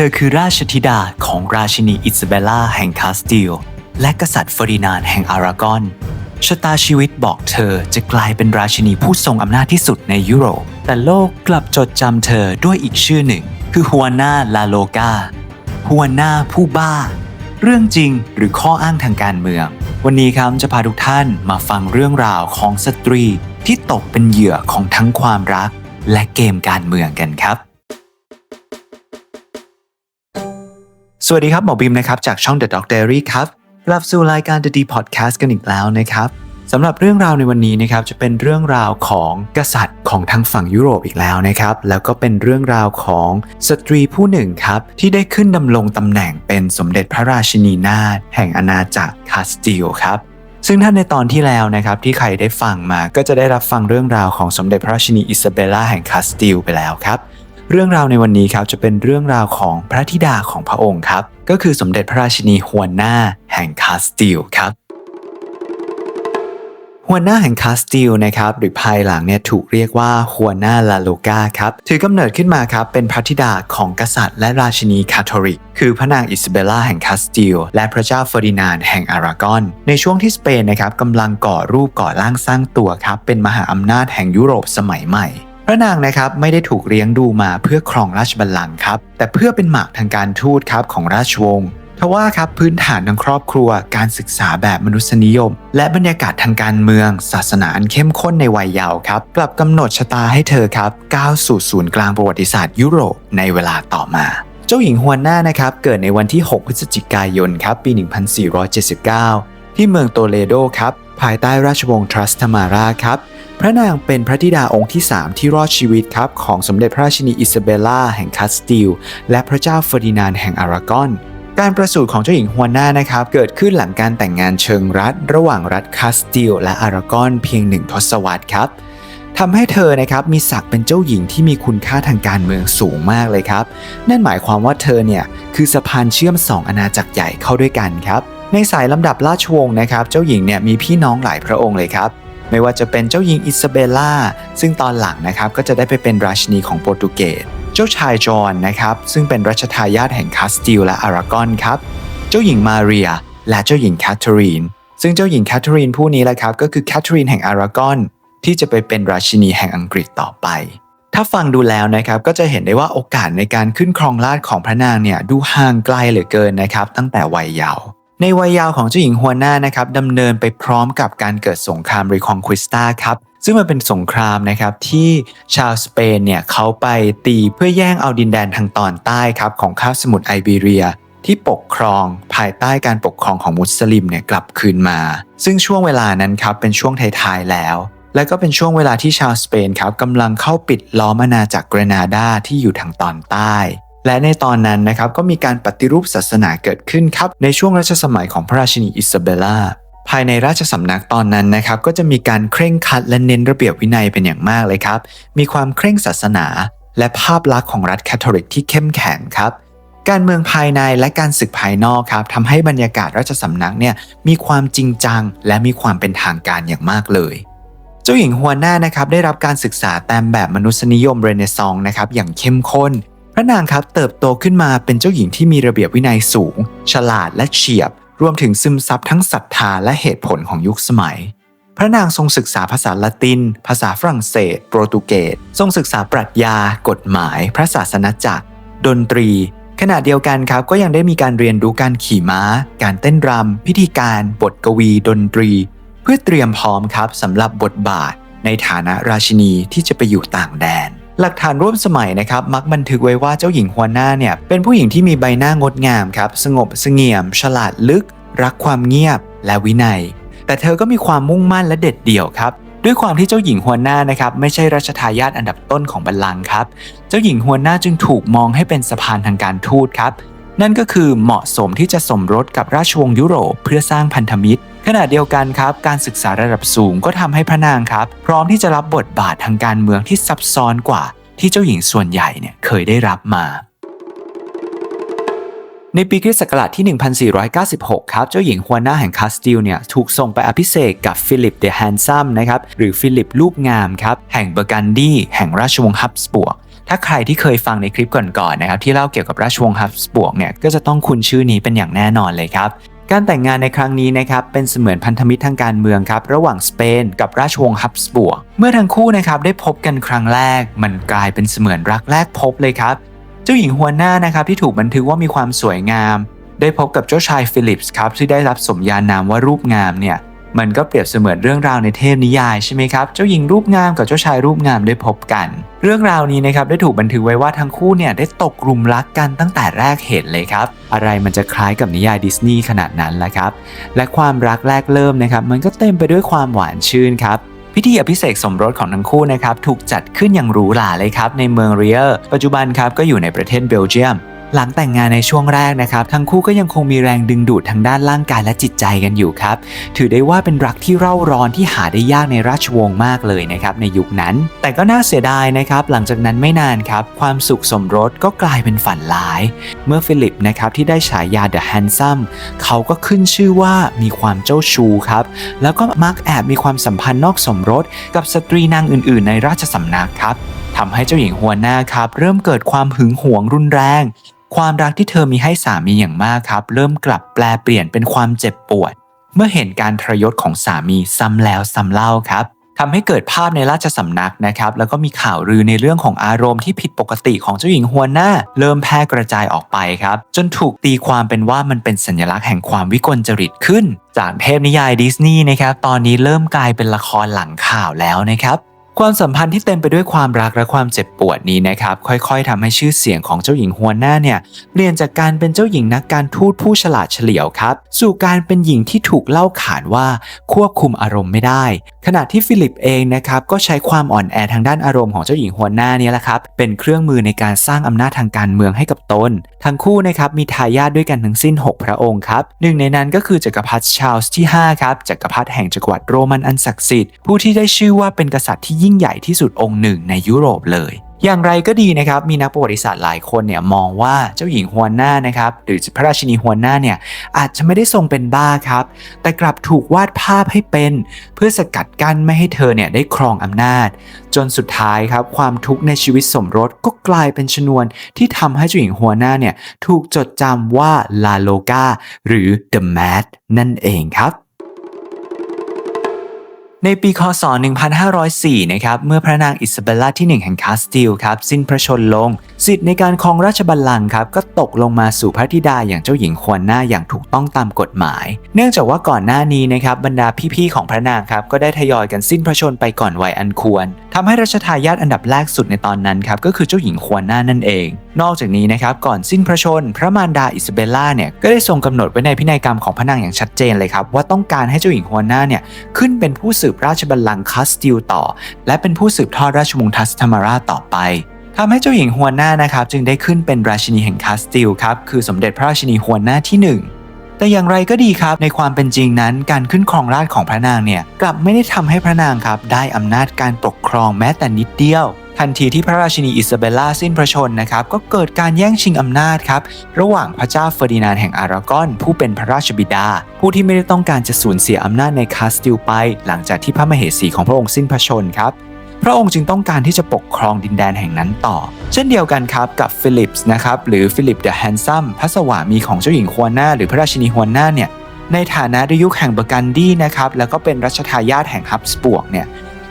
ธอคือราชธิดาของราชินีอิซาเบลล่าแห่งคาสติล และกษัตริย์เฟอร์ดินานแห่งอารากอนชะตาชีวิตบอกเธอจะกลายเป็นราชินีผู้ทรงอำนาจที่สุดในยุโรป แต่โลกกลับจดจำเธอด้วยอีกชื่อหนึ่ง คือฮัวนาลาโลกาฮัวนาผู้บ้า เรื่องจริงหรือข้ออ้างทางการเมือง วันนี้ครับจะพาทุกท่านมาฟังเรื่องราวของสตรีที่ตกเป็นเหยื่อของทั้งความรัก และเกมการเมืองกันครับ สวัสดีครับ หมอบิมนะครับจากช่อง The Dog Diary ครับกลับสู่รายการ The D Podcast กันอีกแล้วนะครับสำหรับเรื่องราวในวันนี้นะครับจะเป็นเรื่องราวของกษัตริย์ของทางฝั่งยุโรปอีกแล้วนะครับ แล้วก็เป็นเรื่องราวของสตรีผู้หนึ่งครับ ที่ได้ขึ้นดำรงตำแหน่งเป็นสมเด็จพระราชินีนาถแห่งอาณาจักรคาสติลครับซึ่งท่านในตอนที่แล้วนะครับที่ใครได้ฟังมาก็จะได้รับฟังเรื่องราวของสมเด็จพระราชินีอิซาเบลล่าแห่งคาสติลไปแล้วครับ เรื่องราวในวันนี้ครับจะเป็นเรื่องราวของพระธิดาของพระองค์ครับ ก็คือสมเด็จพระราชินีฮวนนาแห่งคาสติลครับฮวนนาแห่งคาสติลนะครับหรือภายหลังเนี่ยถูกเรียกว่าฮวนนาลาโลกาครับถือกำเนิดขึ้นมาครับเป็นพระธิดาของกษัตริย์และราชินีคาทอลิก คือพระนางอิซาเบลล่าแห่งคาสติลและพระเจ้าเฟอร์ดินานด์แห่งอารากอน ในช่วงที่สเปนนะครับกำลังก่อรูปก่อร่างสร้างตัวครับเป็นมหาอำนาจแห่งยุโรปสมัยใหม่ พระนางนะครับไม่ได้ถูกเลี้ยงดูมาเพื่อครองราชบัลลังก์ครับแต่เพื่อเป็นหมากทางการทูตครับของราชวงศ์ทว่าครับพื้นฐานทางครอบครัว การศึกษาแบบมนุษยนิยม และบรรยากาศทางการเมือง ศาสนาอันเข้มข้นในวัยเยาว์ครับ กลับกำหนดชะตาให้เธอครับก้าวสู่ศูนย์กลางประวัติศาสตร์ยุโรปในเวลาต่อมาเจ้าหญิงฮวนน่านะครับ เกิดในวันที่ 6 พฤศจิกายน ครับ ปี 1479 ที่เมืองโตเลโดครับ ภายใต้ราชวงศ์ทรัสตมาราครับ พระนางเป็นพระธิดาองค์ที่ 3 ที่รอดชีวิตครับ ของสมเด็จพระราชินีอิซาเบลล่าแห่งคาสติล และพระเจ้าเฟอร์ดินานด์แห่งอารากอนการประสูติของเจ้าหญิงฮวน่านะครับ เกิดขึ้นหลังการแต่งงานเชิงรัฐ ระหว่างรัฐคาสติลและอารากอนเพียงหนึ่งทศวรรษครับทำให้เธอนะครับมีศักดิ์เป็นเจ้าหญิงที่มีคุณค่าทางการเมืองสูงมากเลยครับ นั่นหมายความว่าเธอเนี่ยคือสะพานเชื่อมสองอาณาจักรใหญ่เข้าด้วยกันครับ ในสายลำดับราชวงศ์นะครับ เจ้าหญิงเนี่ยมีพี่น้องหลายพระองค์เลยครับ ไม่ว่าจะเป็นเจ้าหญิงอิซาเบลล่า ซึ่งตอนหลังนะครับก็จะได้ไปเป็นราชินีของโปรตุเกส เจ้าชายจอห์นนะครับ ซึ่งเป็นรัชทายาทแห่งคาสติลและอารากอนครับ เจ้าหญิงมาเรีย และเจ้าหญิงแคทเธอรีน ซึ่งเจ้าหญิงแคทเธอรีนผู้นี้แหละครับก็คือแคทเธอรีนแห่งอารากอน ที่จะไปเป็นราชินีแห่งอังกฤษต่อไปถ้าฟังดูแล้วนะครับก็จะเห็นได้ว่าโอกาสในการขึ้นครองราชของพระนางเนี่ยดูห่างไกลเหลือเกินนะครับ ตั้งแต่วัยเยาว์ ในวัยยาวของเจ้าหญิงฮวน่านะครับดำเนินไปพร้อมกับการเกิดสงครามรีคอนควิสตาครับซึ่งมันเป็นสงครามนะครับที่ชาวสเปนเนี่ยเขาไปตีเพื่อแย่งเอาดินแดนทางตอนใต้ครับของคาบสมุทรไอเบเรีย ที่ปกครองภายใต้การปกครองของมุสลิมเนี่ยกลับคืนมา ซึ่งช่วงเวลานั้นครับเป็นช่วงท้ายๆแล้ว และก็เป็นช่วงเวลาที่ชาวสเปนครับกำลังเข้าปิดล้อมอาณาจักรเกรนาดาที่อยู่ทางตอนใต้ และในตอนนั้นนะครับก็มีการปฏิรูปศาสนาเกิดขึ้นครับในช่วงรัชสมัยของพระราชินีอิซาเบลล่าภายในราชสำนักตอนนั้นนะครับก็จะมีการเคร่งคัดและเน้นระเบียบวินัยเป็นอย่างมากเลยครับ มีความเคร่งศาสนา และภาพลักษณ์ของรัฐแคทอลิกที่เข้มแข็งครับ การเมืองภายในและการศึกภายนอกครับทำให้บรรยากาศราชสำนักเนี่ยมีความจริงจัง และมีความเป็นทางการอย่างมากเลย เจ้าหญิงฮวน่านะครับได้รับการศึกษาตามแบบมนุษยนิยมเรเนซองส์นะครับอย่างเข้มข้น พระนางครับเติบโตขึ้นมาเป็นเจ้าหญิงที่มีระเบียบวินัยสูง ฉลาดและเฉียบ รวมถึงซึมซับทั้งศรัทธาและเหตุผลของยุคสมัย พระนางทรงศึกษาภาษาละติน ภาษาฝรั่งเศส โปรตุเกส ทรงศึกษาปรัชญา กฎหมาย พระศาสนจักร ดนตรี ขณะเดียวกันครับก็ยังได้มีการเรียนรู้การขี่ม้า การเต้นรำพิธีการ บทกวี ดนตรี เพื่อเตรียมพร้อมครับสำหรับบทบาท ในฐานะราชินีที่จะไปอยู่ต่างแดน หลักฐานร่วมสมัยนะครับมักบันทึกไว้ว่าเจ้าหญิงฮวน่าเนี่ยเป็นผู้หญิงที่มีใบหน้างดงามครับสงบเสงี่ยม ฉลาดลึก รักความเงียบ และวินัย แต่เธอก็มีความมุ่งมั่นและเด็ดเดี่ยวครับด้วยความที่เจ้าหญิงฮวน่านะครับไม่ใช่รัชทายาทอันดับต้นของบัลลังก์ครับ เจ้าหญิงฮวน่าจึงถูกมองให้เป็นสะพานทางการทูตครับ นั่นก็คือเหมาะสมที่จะสมรสกับราชวงศ์ยุโรปเพื่อสร้างพันธมิตร ขณะเดียวกันครับการศึกษาระดับสูงก็ทำให้พระนางครับ พร้อมที่จะรับบทบาททางการเมืองที่ซับซ้อนกว่าที่เจ้าหญิงส่วนใหญ่เนี่ยเคยได้รับมาในปีคริสต์ศักราชที่ 1496 ครับ เจ้าหญิงฮวนาแห่งคาสติลเนี่ยถูกส่งไปอภิเษกกับฟิลิปเดอะแฮนซัมนะครับหรือฟิลิปรูปงามครับแห่งเบอร์กันดีแห่งราชวงศ์ฮับสบวก ถ้าใครที่เคยฟังในคลิปก่อนๆนะครับที่เล่าเกี่ยวกับราชวงศ์ฮับสบวกเนี่ยก็จะต้องคุ้นชื่อนี้เป็นอย่างแน่นอนเลยครับ การแต่งงานในครั้งนี้นะครับเป็นเสมือนพันธมิตรทางการเมืองครับระหว่างสเปนกับราชวงศ์ฮับสบวก เมื่อทั้งคู่นะครับได้พบกันครั้งแรก มันกลายเป็นเสมือนรักแรกพบเลยครับ เจ้าหญิงฮัวน่านะครับที่ถูกบันทึกว่ามีความสวยงาม ได้พบกับเจ้าชายฟิลิปส์ครับที่ได้รับสมญานามว่ารูปงามเนี่ย มันก็เปรียบเสมือนเรื่องราวในเทพนิยายใช่ไหมครับ เจ้าหญิงรูปงามกับเจ้าชายรูปงามได้พบกัน เรื่องราวนี้นะครับได้ถูกบันทึกไว้ว่าทั้งคู่เนี่ยได้ตกกลุ่มรักกันตั้งแต่แรกเห็นเลยครับ อะไรมันจะคล้ายกับนิยายดิสนีย์ขนาดนั้นล่ะครับ และความรักแรกเริ่มนะครับมันก็เต็มไปด้วยความหวานชื่นครับพิธีอภิเษกสมรสของทั้งคู่นะครับถูกจัดขึ้นอย่างหรูหราเลยครับในเมืองเรียร์ปัจจุบันครับก็อยู่ในประเทศเบลเยียม หลังแต่งงานในช่วงแรกนะครับ ทั้งคู่ก็ยังคงมีแรงดึงดูดทางด้านร่างกายและจิตใจกันอยู่ครับ ถือได้ว่าเป็นรักที่เร่าร้อนที่หาได้ยากในราชวงศ์มากเลยนะครับในยุคนั้น แต่ก็น่าเสียดายนะครับ หลังจากนั้นไม่นานครับ ความสุขสมรสก็กลายเป็นฝันร้าย เมื่อฟิลิปนะครับที่ได้ฉายา The Handsome เขาก็ขึ้นชื่อว่ามีความเจ้าชู้ครับ แล้วก็มักแอบมีความสัมพันธ์นอกสมรส กับสตรีนางอื่น ๆ ในราชสำนักครับทำให้เจ้าหญิงฮัวน่าครับเริ่มเกิดความหึงหวงรุนแรง ความรักที่เธอมีให้สามีอย่างมากครับ เริ่มกลับแปลเปลี่ยนเป็นความเจ็บปวด เมื่อเห็นการทรยศของสามีซ้ำแล้วซ้ำเล่าครับทำให้เกิดภาพในราชสำนักนะครับ แล้วก็มีข่าวลือในเรื่องของอารมณ์ที่ผิดปกติของเจ้าหญิงฮัวน่าเริ่มแพร่กระจายออกไปครับ จนถูกตีความเป็นว่ามันเป็นสัญลักษณ์แห่งความวิกลจริตขึ้น จากเทพนิยายดิสนีย์นะครับ ตอนนี้เริ่มกลายเป็นละครหลังข่าวแล้วนะครับ ความสัมพันธ์ที่เต็มไปด้วยความรักและความเจ็บปวดนี้นะครับ ค่อยๆทำให้ชื่อเสียงของเจ้าหญิงฮัวน่าเนี่ยเปลี่ยนจากการเป็นเจ้าหญิงนักการทูตผู้ฉลาดเฉลียวครับ สู่การเป็นหญิงที่ถูกเล่าขานว่าควบคุมอารมณ์ไม่ได้ ขณะที่ฟิลิปเองนะครับก็ใช้ความอ่อนแอทางด้านอารมณ์ของเจ้าหญิงฮัวน่าเนี่ยแหละครับเป็นเครื่องมือในการสร้างอำนาจทางการเมืองให้กับตน ทั้งคู่นะครับมีทายาทด้วยกันทั้งสิ้น 6 พระองค์ครับหนึ่งในนั้นก็คือจักรพรรดิชาร์ลส์ที่5ครับจักรพรรดิแห่งจักรวรรดิโรมันอันศักดิ์สิทธิ์ผู้ที่ได้ชื่อว่าเป็นกษัตริย์ที่ยิ่งใหญ่ที่สุดองค์หนึ่งในยุโรปเลย อย่างไรก็ดีนะครับ มีนักประวัติศาสตร์หลายคนเนี่ยมองว่าเจ้าหญิงฮวนน่านะครับหรือพระราชินีฮวนน่าเนี่ยอาจจะไม่ได้ทรงเป็นบ้าครับ แต่กลับถูกวาดภาพให้เป็น เพื่อสกัดกั้นไม่ให้เธอเนี่ยได้ครองอำนาจ จนสุดท้ายครับความทุกข์ในชีวิตสมรสก็กลายเป็นชนวนที่ทำให้เจ้าหญิงฮวนน่าเนี่ยถูกจดจำว่าลาโลกาหรือ The Mad นั่นเองครับ ในปีคศ 1504 นะครับ เมื่อพระนางอิซาเบลลาที่ 1 แห่งคาสติลครับ สิ้นพระชนลงสิทธิ์ในการครองราชบัลลังก์ครับก็ตกลงมาสู่พระธิดาอย่างเจ้าหญิงควรหน้าอย่างถูกต้องตามกฎหมาย เนื่องจากว่าก่อนหน้านี้นะครับบรรดาพี่ๆของพระนางครับก็ได้ทยอยกันสิ้นพระชนไปก่อนวัยอันควรทำให้รัชทายาทอันดับแรกสุดในตอนนั้นครับก็คือเจ้าหญิงควรหน้านั่นเอง นอกจากนี้นะครับก่อนสิ้นพระชน พระมารดาอิซาเบลล่าเนี่ยก็ได้ทรงกำหนดไว้ในพินัยกรรมของพระนางอย่างชัดเจนเลยครับว่าต้องการให้เจ้าหญิงควรหน้าเนี่ยขึ้นเป็นผู้สืบราชบัลลังก์คาสติลต่อ และเป็นผู้สืบทอดราชวงศ์ทัสธรรมาราชต่อไป ทำให้เจ้าหญิงฮวนน่านะครับจึงได้ขึ้นเป็นราชินีแห่งคาสติลครับคือสมเด็จพระราชินีฮวนน่าที่ 1แต่อย่างไรก็ดีครับในความเป็นจริงนั้นการขึ้นครองราชของพระนางเนี่ยกลับไม่ได้ทำให้พระนางครับได้อำนาจการปกครองแม้แต่นิดเดียว ทันทีที่พระราชินีอิซาเบลล่าสิ้นพระชนนะครับก็เกิดการแย่งชิงอำนาจครับระหว่างพระเจ้าเฟอร์ดินานด์แห่งอารากอน ผู้เป็นพระราชบิดา ผู้ที่ไม่ได้ต้องการจะสูญเสียอำนาจในคาสติลไป หลังจากที่พระมเหสีของพระองค์สิ้นพระชนครับ ระองค์จึงต้องการที่จะปกครองดินแดนแห่งนั้นต่อ เช่นเดียวกันครับกับฟิลิปส์นะครับหรือฟิลิปเดอะแฮนซัมพระสวามีของเจ้าหญิงฮวน่าหรือพระราชินีฮวน่าเนี่ยในฐานะดยุคแห่งเบอร์กันดีนะครับแล้วก็เป็นรัชทายาทแห่งฮับสบวกเนี่ย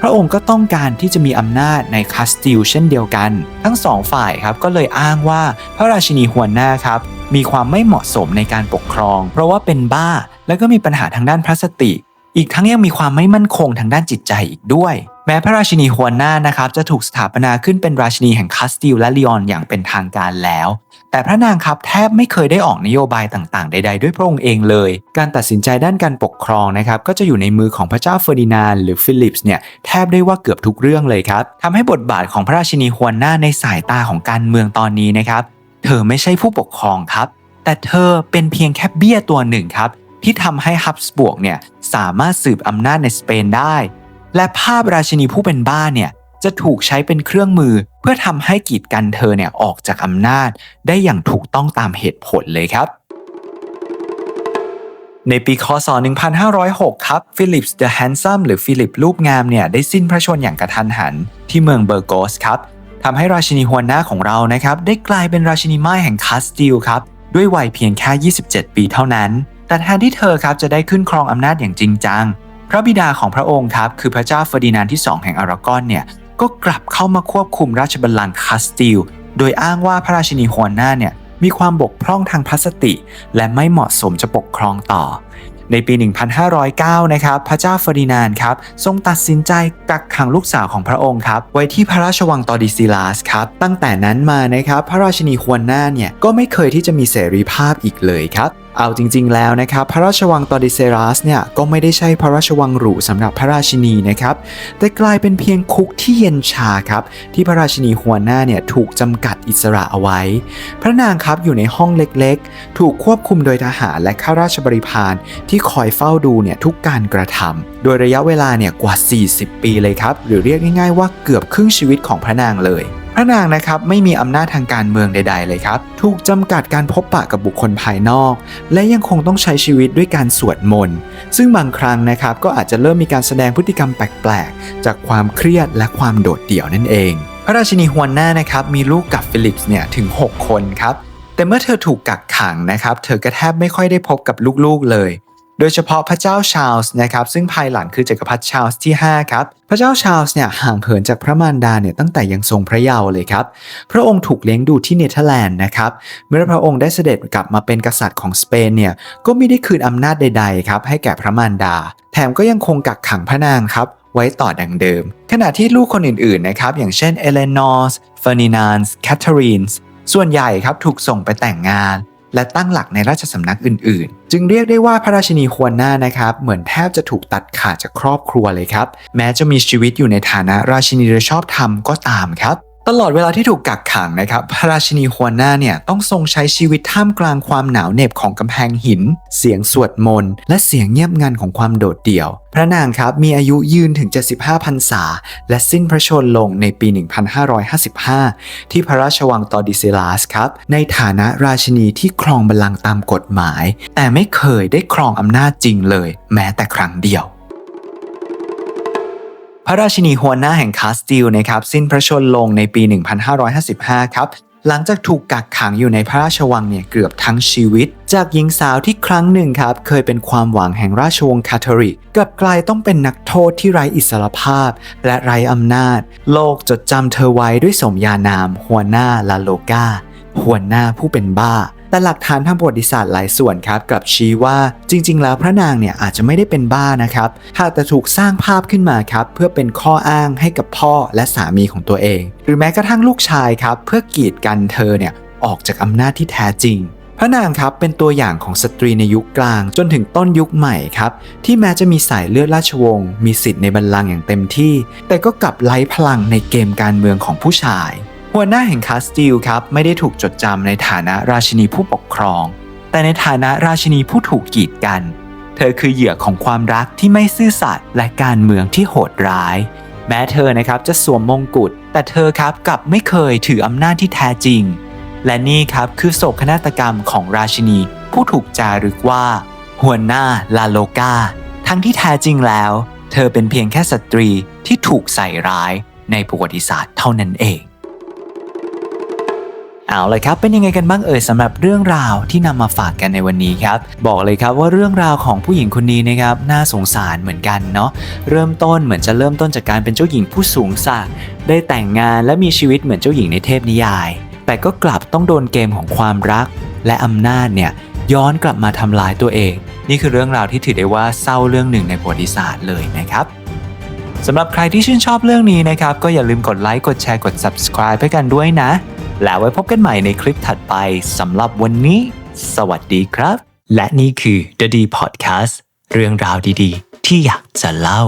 พระองค์ก็ต้องการที่จะมีอำนาจในคาสติลเช่นเดียวกัน ทั้งสองฝ่ายครับก็เลยอ้างว่าพระราชินีฮวน่าครับมีความไม่เหมาะสมในการปกครอง เพราะว่าเป็นบ้า แล้วก็มีปัญหาทางด้านพระสติ อีกทั้งยังมีความไม่มั่นคงทางด้านจิตใจอีกด้วย แม้พระราชินีฮวนน่านะครับจะถูกสถาปนาขึ้นเป็นราชินีแห่งคาสติลและลีออนอย่างเป็นทางการแล้ว แต่พระนางครับแทบไม่เคยได้ออกนโยบายต่างๆ ใด ๆ ด้วยพระองค์เองเลย การตัดสินใจด้านการปกครองนะครับก็จะอยู่ในมือของพระเจ้าเฟอร์ดินานหรือฟิลิปส์เนี่ยแทบได้ว่าเกือบทุกเรื่องเลยครับทำให้บทบาทของพระราชินีฮวนน่าในสายตาของการเมืองตอนนี้นะครับเธอไม่ใช่ผู้ปกครองครับแต่เธอเป็นเพียงแค่เบี้ยตัวหนึ่งครับ ที่ทำให้ฮับสบวกเนี่ยสามารถสืบอำนาจในสเปนได้ และภาพราชินีผู้เป็นบ้าเนี่ยจะถูกใช้เป็นเครื่องมือเพื่อทำให้กีดกันเธอเนี่ยออกจากอำนาจได้อย่างถูกต้องตามเหตุผลเลยครับ ในปีคศ 1506 ครับฟิลิปส์เดอะแฮนซัมหรือฟิลิปรูปงามเนี่ยได้สิ้นพระชนม์อย่างกระทันหัน ที่เมืองเบอร์โกสครับทำให้ราชินีฮวนนาของเรานะครับได้กลายเป็นราชินีไม้แห่งคาสติลครับด้วยวัยเพียงแค่ 27 ปีเท่านั้น แต่แทนที่เธอครับจะได้ขึ้นครองอำนาจอย่างจริงจัง พระบิดาของพระองค์ครับคือพระเจ้าเฟอร์ดินานที่2แห่งอารากอนเนี่ยก็กลับเข้ามาควบคุมราชบัลลังก์คาสติล โดยอ้างว่าพระราชินีฮวนนาเนี่ยมีความบกพร่องทางพลาสติ และไม่เหมาะสมจะปกครองต่อ ในปี 1509 นะครับ พระเจ้าเฟอร์ดินานครับ ทรงตัดสินใจกักขังลูกสาวของพระองค์ครับ ไว้ที่พระราชวังตอดิซิลาสครับ ตั้งแต่นั้นมานะครับ พระราชินีฮวนหน้าเนี่ย ก็ไม่เคยที่จะมีเสรีภาพอีกเลยครับเอาจริงๆแล้วนะครับ พระราชวังตอดิเซรัสเนี่ยก็ไม่ได้ใช่พระราชวังหรูสำหรับพระราชินีนะครับ แต่กลายเป็นเพียงคุกที่เย็นชาครับ ที่พระราชินีฮวนนาเนี่ยถูกจำกัดอิสระเอาไว้ พระนางครับอยู่ในห้องเล็กๆ ถูกควบคุมโดยทหารและข้าราชบริพารที่คอยเฝ้าดูเนี่ยทุกการกระทำโดยระยะเวลาเนี่ยกว่า 40 ปีเลยครับ หรือเรียกง่ายๆว่าเกือบครึ่งชีวิตของพระนางเลย พระนางนะครับไม่มีอำนาจทางการเมืองใด ๆ เลยครับ ถูกจำกัดการพบปะกับบุคคลภายนอก และยังคงต้องใช้ชีวิตด้วยการสวดมนต์ ซึ่งบางครั้งนะครับก็อาจจะเริ่มมีการแสดงพฤติกรรมแปลกๆ จากความเครียดและความโดดเดี่ยวนั่นเอง พระราชินีฮวนนานะครับมีลูกกับฟิลิปส์เนี่ยถึง 6 คนครับ แต่เมื่อเธอถูกกักขังนะครับ เธอก็แทบไม่ค่อยได้พบกับลูกๆเลย โดยเฉพาะพระเจ้าชาร์ลส์นะครับซึ่งภายหลังคือจักรพรรดิชาร์ลส์ที่ 5 ครับ พระเจ้าชาร์ลส์เนี่ยห่างเหินจากพระมารดาเนี่ยตั้งแต่ยังทรงพระเยาว์เลยครับ พระองค์ถูกเลี้ยงดูที่เนเธอร์แลนด์นะครับเมื่อพระองค์ได้เสด็จกลับมาเป็นกษัตริย์ของสเปนเนี่ยก็ไม่ได้คืนอำนาจใดๆครับให้แก่พระมารดา แถมก็ยังคงกักขังพระนางครับไว้ต่อดังเดิม ขณะที่ลูกคนอื่นๆนะครับอย่างเช่นเอเลนอร์สเฟอร์นินานส์แคทเธอรีนส์ส่วนใหญ่ครับถูกส่งไปแต่งงาน และตั้งหลักในราชสำนักอื่นๆ จึงเรียกได้ว่าพระราชินีควนนานะครับ เหมือนแทบจะถูกตัดขาดจากครอบครัวเลยครับ แม้จะมีชีวิตอยู่ในฐานะราชินีโดยชอบธรรมก็ตามครับ ตลอดเวลาที่ถูกกักขังนะครับพระราชินีฮวนนาเนี่ยต้องทรงใช้ชีวิตท่ามกลางความหนาวเหน็บของกำแพงหิน เสียงสวดมนต์และเสียงเงียบงันของความโดดเดี่ยว พระนางครับมีอายุยืนถึง 75พรรษา และสิ้นพระชนม์ลงในปี 1555 ที่พระราชวังตอดิเซลัสครับ ในฐานะราชินีที่ครองบัลลังก์ตามกฎหมาย แต่ไม่เคยได้ครองอำนาจจริงเลย แม้แต่ครั้งเดียว ระราชินีฮวนาแห่งคาสติลนะครับสิ้นพระชนลงในปี 1555 ครับหลังจากถูกกักขังอยู่ในพระราชวังเนี่ยเกือบทั้งชีวิต จากหญิงสาวที่ครั้งหนึ่งครับเคยเป็นความหวังแห่งราชวงศ์คาทอลิกกลับกลายต้องเป็นนักโทษที่ไร้อิสรภาพ และไร้อำนาจ โลกจดจำเธอไว้ด้วยสมญานามหัวหน้าลาโลกาหัวหน้าผู้เป็นบ้า แต่หลักฐานทางประวัติศาสตร์หลายส่วนครับกลับชี้ว่าจริง ๆ แล้วพระนางเนี่ยอาจจะไม่ได้เป็นบ้านะครับหากแต่ถูกสร้างภาพขึ้นมาครับเพื่อเป็นข้ออ้างให้กับพ่อและสามีของตัวเอง หรือแม้กระทั่งลูกชายครับเพื่อกีดกันเธอเนี่ยออกจากอำนาจที่แท้จริงพระนางครับเป็นตัวอย่างของสตรีในยุคกลางจนถึงต้นยุคใหม่ครับที่แม้จะมีสายเลือดราชวงศ์มีสิทธิ์ในบัลลังก์อย่างเต็มที่ แต่ก็กลับไร้พลังในเกมการเมืองของผู้ชาย หัวหน้าแห่งคาสติลครับไม่ได้ถูกจดจำในฐานะราชินีผู้ปกครอง แต่ในฐานะราชินีผู้ถูกกีดกัน เธอคือเหยื่อของความรักที่ไม่ซื่อสัตย์และการเมืองที่โหดร้าย แม้เธอนะครับจะสวมมงกุฎแต่เธอครับกลับไม่เคยถืออำนาจที่แท้จริง และนี่ครับคือโศกนาฏกรรมของราชินีผู้ถูกจารึกว่า หัวหน้าลาโลกาทั้งที่แท้จริงแล้ว เธอเป็นเพียงแค่สตรีที่ถูกใส่ร้ายในประวัติศาสตร์เท่านั้นเอง เอาเลยครับเป็นยังไงกันบ้างเอ่ยสำหรับเรื่องราวที่นำมาฝากกันในวันนี้ครับ บอกเลยครับว่าเรื่องราวของผู้หญิงคนนี้นะครับน่าสงสารเหมือนกันเนาะเริ่มต้นเหมือนจะเริ่มต้นจากการเป็นเจ้าหญิงผู้สูงศักดิ์ได้แต่งงานและมีชีวิตเหมือนเจ้าหญิงในเทพนิยาย แต่ก็กลับต้องโดนเกมของความรัก และอำนาจเนี่ยย้อนกลับมาทำลายตัวเอง นี่คือเรื่องราวที่ถือได้ว่าเศร้าเรื่องหนึ่งในประวัติศาสตร์เลยนะครับสำหรับใครที่ชื่นชอบเรื่องนี้นะครับ ก็อย่าลืมกดไลค์ กดแชร์ กด subscribe ให้กันด้วยนะ แล้วไว้พบกันใหม่ในคลิปถัดไปสำหรับวันนี้ สวัสดีครับ และนี่คือ The D Podcast เรื่องราวดีๆ ที่อยากจะเล่า